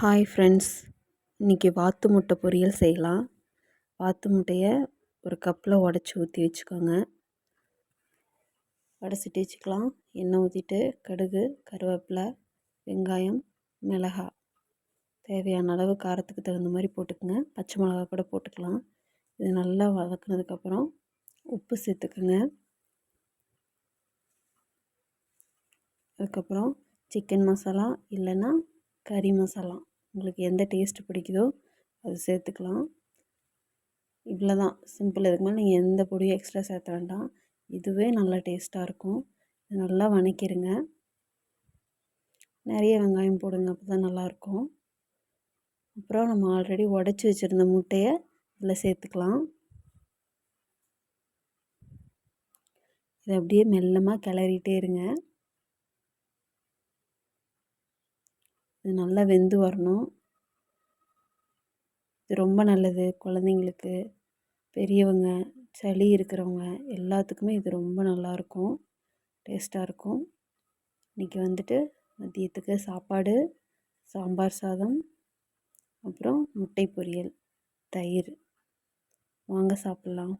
Hi friends இன்றைக்கி வாத்து முட்டை பொரியல் செய்யலாம். வாத்து முட்டையை ஒரு கப்பில் உடச்சி ஊற்றி வச்சுக்கோங்க. உடச்சிட்டு வச்சுக்கலாம். எண்ணெய் ஊற்றிட்டு கடுகு கருவேப்பிலை வெங்காயம் மிளகாய். தேவையான அளவு காரத்துக்கு தகுந்த மாதிரி போட்டுக்கோங்க. பச்சை மிளகா கூட போட்டுக்கலாம். இது நல்லா வதக்குனதுக்கப்புறம் உப்பு சேர்த்துக்குங்க. அதுக்கப்புறம் சிக்கன் மசாலா இல்லைன்னா கறி மசாலா. உங்களுக்கு எந்த டேஸ்ட்டு பிடிக்குதோ அது சேர்த்துக்கலாம். இவ்வளோ தான் சிம்பிள் இதுக்கு மேலே நீங்கள் எந்த பொடியும் எக்ஸ்ட்ரா சேர்த்த வேண்டாம். இதுவே நல்லா டேஸ்ட்டாக இருக்கும். நல்லா வணக்கிடுங்க நிறைய வெங்காயம் போடுங்க அப்போ தான் நல்லாயிருக்கும் அப்புறம் நம்ம ஆல்ரெடி உடச்சி வச்சுருந்த முட்டையை இதில் சேர்த்துக்கலாம். இதை அப்படியே மெல்லமாக கிளறிட்டே இருங்க. இது நல்லா வெந்து வரணும். இது ரொம்ப நல்லது குழந்தைங்களுக்கு. பெரியவங்க சளி இருக்கிறவங்க எல்லாத்துக்குமே இது ரொம்ப நல்லாயிருக்கும் டேஸ்ட்டாக இருக்கும். இன்றைக்கி வந்துட்டு மதியத்துக்கு சாப்பாடு சாம்பார் சாதம் அப்புறம் முட்டை பொரியல் தயிர். வாங்க சாப்பிட்லாம்.